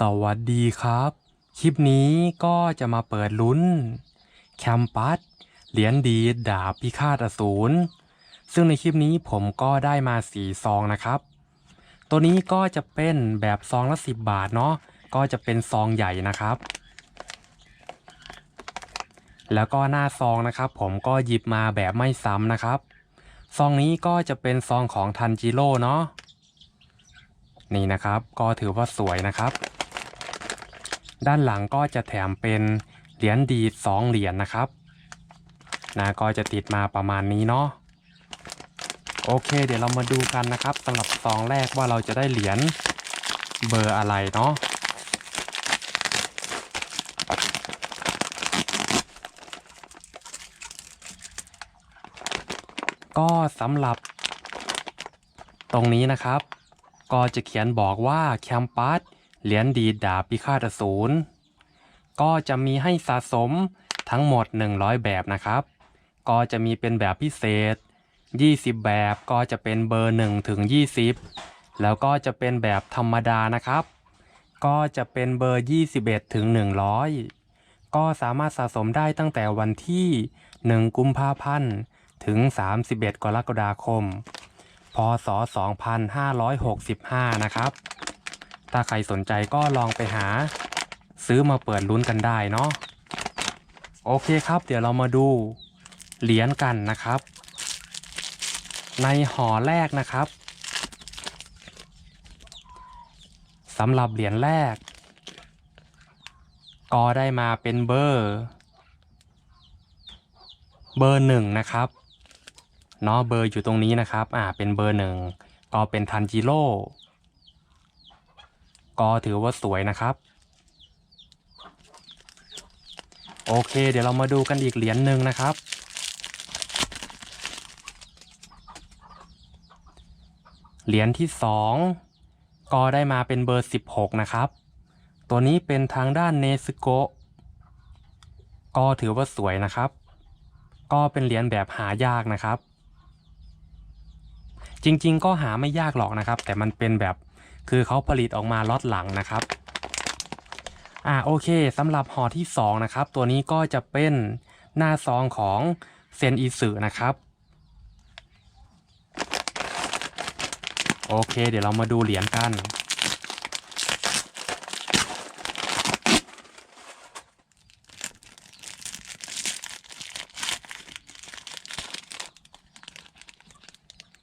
สวัสดีครับ คลิปนี้ก็จะมาเปิดลุ้น แคมปัส เหรียญดีดาบพิฆาตอสูร ซึ่งในคลิปนี้ผมก็ได้มาสี่ซองนะครับ ตัวนี้ก็จะเป็นแบบซองละสิบบาทเนาะ ก็จะเป็นซองใหญ่นะครับ แล้วก็หน้าซองนะครับ ผมก็หยิบมาแบบไม่ซ้ำนะครับ ซองนี้ก็จะเป็นซองของทันจิโร่เนาะนี่นะครับ ก็ถือว่าสวยนะครับ ด้านหลังก็จะแถมเป็นเหรียญดีดสองเหรียญนะครับนะก็จะติดมาประมาณนี้เนาะโอเค เดี๋ยวเรามาดูกันนะครับสำหรับซองแรกว่าเราจะได้เหรียญเบอร์อะไรเนาะก็สำหรับ ตรงนี้นะครับ ก็จะเขียนบอกว่าแคมปัส เหรียญดีดดาบพิฆาตอสูรก็จะมีให้สะสมทั้งหมด 100 แบบนะครับ ก็จะมีเป็นแบบพิเศษ 20 แบบก็จะเป็นเบอร์1ถึง20 แล้วก็จะเป็นแบบธรรมดานะครับ ก็จะเป็นเบอร์ 21ถึง100 ก็สามารถสะสมได้ตั้งแต่วันที่ 1 กุมภาพันธ์ถึง 31 กรกฎาคม พศ 2565 นะครับ ถ้าใครสนใจก็ลองไปหา ซื้อมาเปิดลุ้นกันได้เนาะโอเคครับ เดี๋ยวเรามาดูเหรียญกันนะครับ ในห่อแรกนะครับสำหรับเหรียญแรก ก็ได้มาเป็นเบอร์ เบอร์หนึ่งนะครับเนาะเบอร์อยู่ตรงนี้นะครับ อ่าเป็นเบอร์หนึ่งก็เป็นทันจิโร่ ก็ถือว่าสวยนะครับ โอเค เดี๋ยวเรามาดูกันอีกเหรียญหนึ่งนะครับ เหรียญที่สองก็ได้มาเป็นเบอร์16นะครับ ตัวนี้เป็นทางด้านเนซึโกก็ถือว่าสวยนะครับ ก็เป็นเหรียญแบบหายากนะครับ จริงๆ ก็หาไม่ยากหรอกนะครับ แต่มันเป็นแบบ คือเขาผลิตออกมาล็อตหลังนะครับอ่าโอเคสำหรับห่อที่2นะครับตัวนี้ก็จะเป็นหน้าซองของเซนอิสึนะครับโอเค เดี๋ยวเรามาดูเหรียญกัน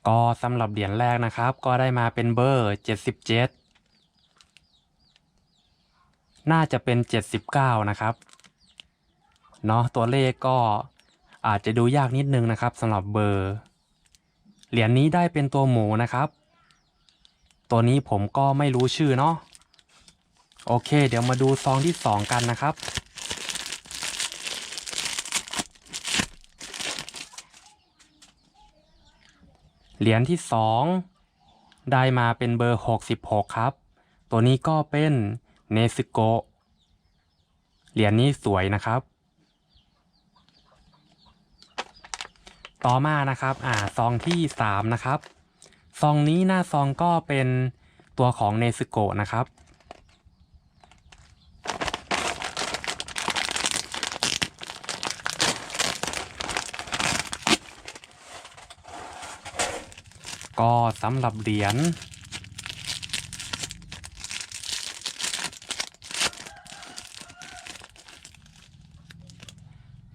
ก็สำหรับเหรียญแรกนะครับ ก็ได้มาเป็นเบอร์ 77 น่าจะเป็น 79 นะครับเนาะตัวเลขก็อาจจะดูยากนิดนึงนะครับสำหรับเบอร์ เหรียญนี้ได้เป็นตัวหมูนะครับ ตัวนี้ผมก็ไม่รู้ชื่อเนาะโอเค เดี๋ยวมาดูซองที่ 2 กันนะครับ เหรียญที่ 2 ได้มาเป็นเบอร์ 66 ครับ ตัวนี้ก็เป็นเนซึโกะเหรียญนี้สวยนะครับ ต่อมานะครับ อ่า ซองที่ 3 นะครับ ซองนี้หน้าซองก็เป็นตัวของเนซึโกะนะครับ ก็สำหรับเหรียญ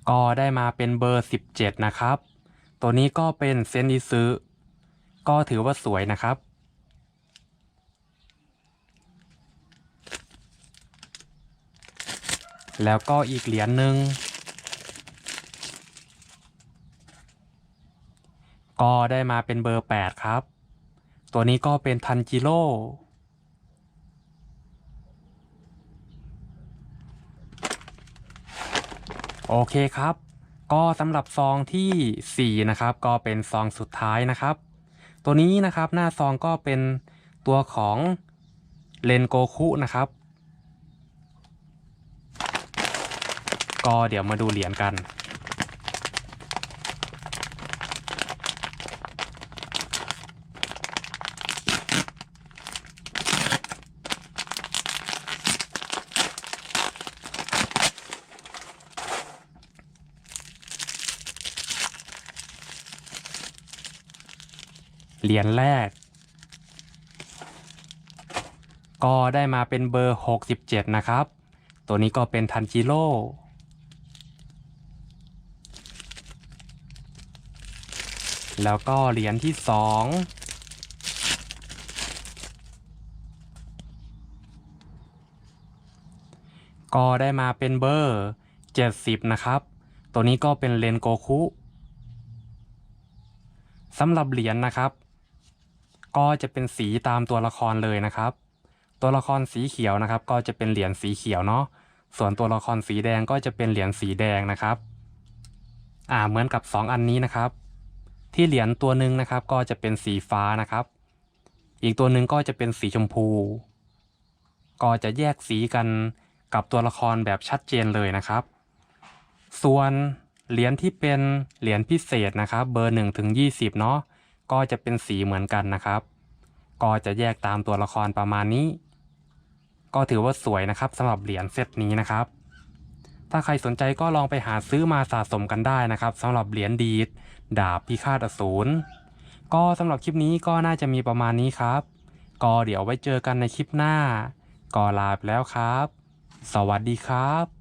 ก็ได้มาเป็นเบอร์ 17 นะครับ ตัวนี้ก็เป็นเซนอิซึก็ถือว่าสวยนะครับ แล้วก็อีกเหรียญหนึ่ง ก็ได้มาเป็นเบอร์ 8 ครับ ตัวนี้ก็เป็นทันจิโร่โอเคครับ ก็สำหรับซองที่ 4 นะครับ ก็เป็นซองสุดท้ายนะครับ ตัวนี้นะครับหน้าซองก็เป็นตัวของเลนโกคุนะครับ ก็เดี๋ยวมาดูเหรียญกัน เหรียญแรก ก็ได้มาเป็นเบอร์ 67 นะครับ ตัวนี้ก็เป็นทันจิโร่แล้วก็เหรียญที่สองก็ได้มาเป็นเบอร์ 70 นะครับ ตัวนี้ก็เป็นเลนโกคุสำหรับเหรียญนะครับ ก็จะเป็นสีตามตัวละครเลยนะครับ ตัวละครสีเขียวนะครับ ก็จะเป็นเหรียญสีเขียวเนาะส่วนตัวละครสีแดงก็จะเป็นเหรียญสีแดงนะครับอ่าเหมือนกับ 2 อันนี้นะครับ ที่เหรียญตัวหนึ่งนะครับ ก็จะเป็นสีฟ้านะครับ อีกตัวหนึ่งก็จะเป็นสีชมพู ก็จะแยกสีกันกับตัวละครแบบชัดเจนเลยนะครับ ส่วนเหรียญที่เป็นเหรียญพิเศษนะครับ เบอร์1ถึง20 เนาะ ก็จะเป็นสีเหมือนกันนะครับ ก็จะแยกตามตัวละครประมาณนี้ ก็ถือว่าสวยนะครับสำหรับเหรียญเซตนี้นะครับ ถ้าใครสนใจก็ลองไปหาซื้อมาสะสมกันได้นะครับสำหรับเหรียญดีด ดาบพิฆาตอสูรก็สำหรับคลิปนี้ก็น่าจะมีประมาณนี้ครับ ก็เดี๋ยวไว้เจอกันในคลิปหน้า ก็ลาไปแล้วครับ สวัสดีครับ